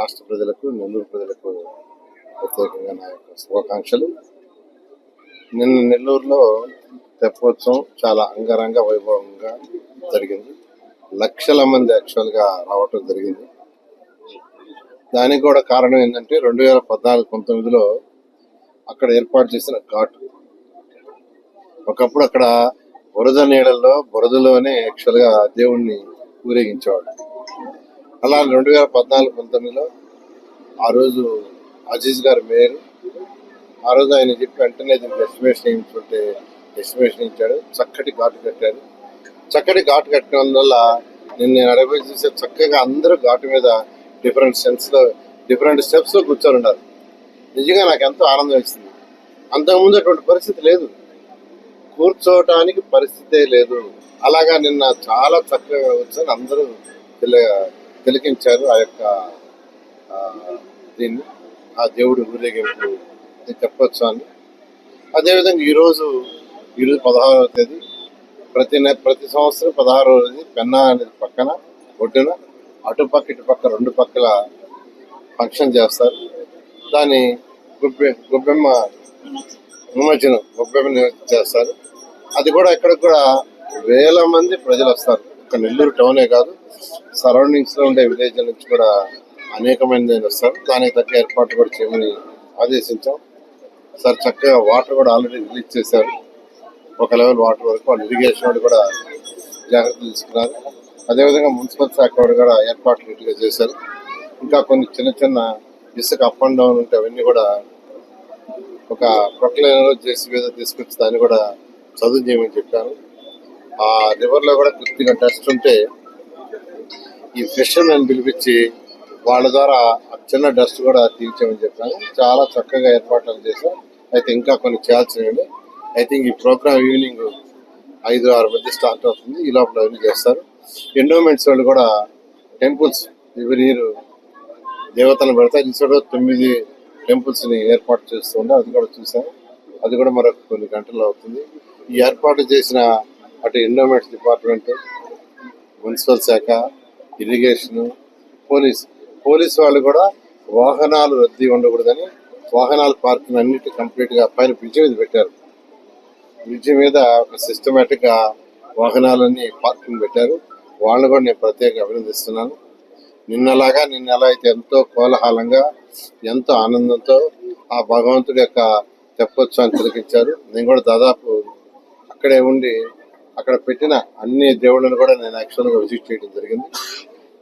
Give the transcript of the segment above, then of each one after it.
రాష్ట్ర ప్రజలకు నెల్లూరు ప్రజలకు ప్రత్యేకంగా నా యొక్క శుభాకాంక్షలు. నిన్న నెల్లూరులో తెప్పోత్సవం చాలా అంగరంగ వైభవంగా జరిగింది. లక్షల మంది యాక్చువల్గా రావటం జరిగింది. దానికి కూడా కారణం ఏంటంటే రెండు వేల పద్నాలుగు పంతొమ్మిదిలో అక్కడ ఏర్పాటు చేసిన ఘాట్. ఒకప్పుడు అక్కడ బురద నీడల్లో బురదలోనే యాక్చువల్గా దేవుణ్ణి ఊరేగించేవాడు అలా రెండు వేల పద్నాలుగు పంతొమ్మిదిలో ఆ రోజు అజీజ్ గారు మేయర్. ఆ రోజు ఆయన చెప్పి వెంటనే దీనికి ఎస్టిమేషన్ ఇచ్చుంటే ఎస్టిమేషన్ ఇచ్చాడు. చక్కటి ఘాటు కట్టాడు చక్కటి ఘాటు కట్టడం వల్ల నిన్న నేను అడగ చూసే చక్కగా అందరూ ఘాటు మీద డిఫరెంట్ సెన్స్లో డిఫరెంట్ స్టెప్స్లో కూర్చొని ఉన్నారు. నిజంగా నాకు ఎంతో ఆనందం ఇస్తుంది అంతకుముందు అటువంటి పరిస్థితి లేదు. కూర్చోవటానికి పరిస్థితే లేదు. అలాగా నిన్న చాలా చక్కగా వచ్చాను అందరూ తిల తిలకించారు ఆ యొక్క దీన్ని. ఆ దేవుడి ఊరేగింపు అని చెప్పొచ్చు అని. అదేవిధంగా ఈరోజు ఈరోజు పదహారవ తేదీ ప్రతి నె ప్రతి సంవత్సరం పదహారవ తేదీ పెన్నా అనేది పక్కన ఒడ్డున అటుపక్క ఇటుపక్క రెండు పక్కల ఫంక్షన్ చేస్తారు. దాని గుబ్బె గుబ్బెమ్మ నిమజ్జనం గొప్ప చేస్తారు. అది కూడా ఇక్కడ కూడా వేల మంది ప్రజలు వస్తారు. ఒక నెల్లూరు టౌనే కాదు సరౌండింగ్స్లో ఉండే విలేజ్ నుంచి కూడా అనేక వస్తారు. దానికి తగ్గ ఏర్పాటు కూడా చేయమని ఆదేశించాం. సార్ చక్కగా వాటర్ కూడా ఆల్రెడీ రిలీజ్ చేశారు. ఒక లెవెల్ వాటర్ వరకు వాళ్ళు ఇరిగేషన్ వాళ్ళు కూడా జాగ్రత్తలు తీసుకున్నారు. అదేవిధంగా మున్సిపల్ శాఖ వాడు కూడా ఏర్పాట్లు నీట్గా చేశారు. ఇంకా కొన్ని చిన్న చిన్న ఇసుక అప్ అండ్ డౌన్ ఉంటే అవన్నీ కూడా ఒక ప్రొక్లైన్లో చేసి మీద తీసుకొచ్చి దాన్ని కూడా చదువు చేయమని చెప్పాను ఆ రివర్లో కూడా కొద్దిగా టెస్ట్ ఉంటే ఈ ఫిషర్మెన్ పిలిపించి వాళ్ళ ద్వారా ఆ చిన్న డస్ట్ కూడా తీర్చామని చెప్పాను. చాలా చక్కగా ఏర్పాట్లు చేశాం అయితే ఇంకా కొన్ని చేయాల్సినవి. ఐ థింక్ ఈ ప్రోగ్రామ్ ఈవినింగ్ ఐదు ఆరు మధ్య స్టార్ట్ అవుతుంది. ఈ లోపల అవన్నీ చేస్తారు. ఎండోమెంట్స్ వాళ్ళు కూడా టెంపుల్స్ ఎవరి ఇయర్ దేవతలను పెడతారు ఈ తొమ్మిది టెంపుల్స్ని ఏర్పాటు చేస్తుండే అది కూడా చూసాం అది కూడా మరొక కొన్ని గంటల్లో అవుతుంది. ఈ ఏర్పాటు చేసిన అటు ఎండోమెంట్స్ డిపార్ట్మెంట్ మున్సిపల్ శాఖ ఇరిగేషన్ పోలీస్ పోలీస్ వాళ్ళు కూడా వాహనాలు రద్దీ ఉండకూడదని వాహనాల పార్కింగ్ అన్నిటి కంప్లీట్గా పైన బ్రిడ్జ్ మీద పెట్టారు. బ్రిడ్జ్ మీద ఒక సిస్టమేటిక్గా వాహనాలన్నీ పార్కింగ్ పెట్టారు. వాళ్ళని కూడా నేను ప్రత్యేకంగా అభినందిస్తున్నాను. నిన్నలాగా నిన్న ఎలా అయితే ఎంతో కోలాహలంగా ఎంతో ఆనందంతో ఆ భగవంతుడి యొక్క తెప్పోత్సవాన్ని తిలకించారు. నేను కూడా దాదాపు అక్కడే ఉండి అక్కడ పెట్టిన అన్ని దేవుళ్ళను కూడా నేను యాక్చువల్గా విజిట్ చేయడం జరిగింది.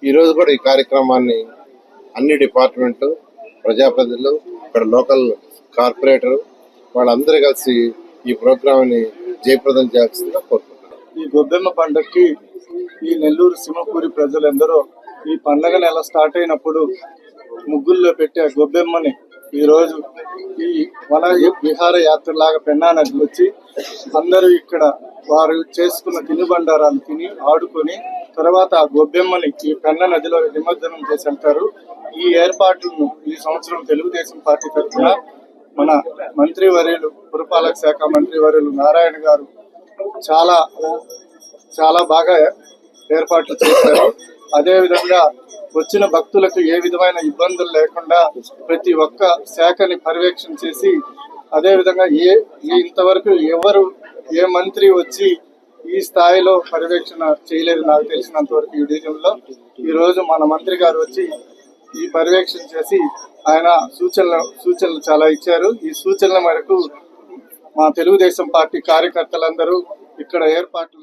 ఈ రోజు కూడా ఈ కార్యక్రమాన్ని అన్ని డిపార్ట్మెంట్ ప్రజాప్రతినిధులు ఇక్కడ లోకల్ కార్పొరేటర్ వాళ్ళందరూ కలిసి ఈ ప్రోగ్రామ్ని జయప్రదం చేయాల్సిందిగా కోరుకుంటున్నాను ఈ గొబ్బెమ్మ పండుగకి ఈ నెల్లూరు సింహపూరి ప్రజలందరూ ఈ పండగ నెల స్టార్ట్ అయినప్పుడు ముగ్గుల్లో పెట్టే గొబ్బెమ్మని ఈ రోజు ఈ వన విహార యాత్రలాగా పెన్నా నదికి వచ్చి అందరూ ఇక్కడ వారు చేసుకున్న తినుబండారాలు తిని ఆడుకొని తర్వాత ఆ గొబ్బెమ్మని ఈ పెన్న నదిలో నిమజ్జనం చేసి వెళ్తారు ఈ ఏర్పాట్లను ఈ సంవత్సరం తెలుగుదేశం పార్టీ తరఫున మన మంత్రివర్యులు పురపాలక శాఖ మంత్రివర్యులు నారాయణ గారు చాలా చాలా బాగా ఏర్పాట్లు చేశారు. అదే విధంగా వచ్చిన భక్తులకు ఏ విధమైన ఇబ్బందులు లేకుండా ప్రతి ఒక్క శాఖని పర్యవేక్షణ చేసి అదే విధంగా ఏ ఇంతవరకు ఎవరు ఏ మంత్రి వచ్చి ఈ స్థాయిలో పర్యవేక్షణ చేయలేదు నాకు తెలిసినంత వరకు ఈ డివిజన్లో. ఈ రోజు మన మంత్రి గారు వచ్చి ఈ పర్యవేక్షణ చేసి ఆయన సూచనలు సూచనలు చాలా ఇచ్చారు. ఈ సూచనల మేరకు మా తెలుగుదేశం పార్టీ కార్యకర్తలందరూ ఇక్కడ ఏర్పాట్లు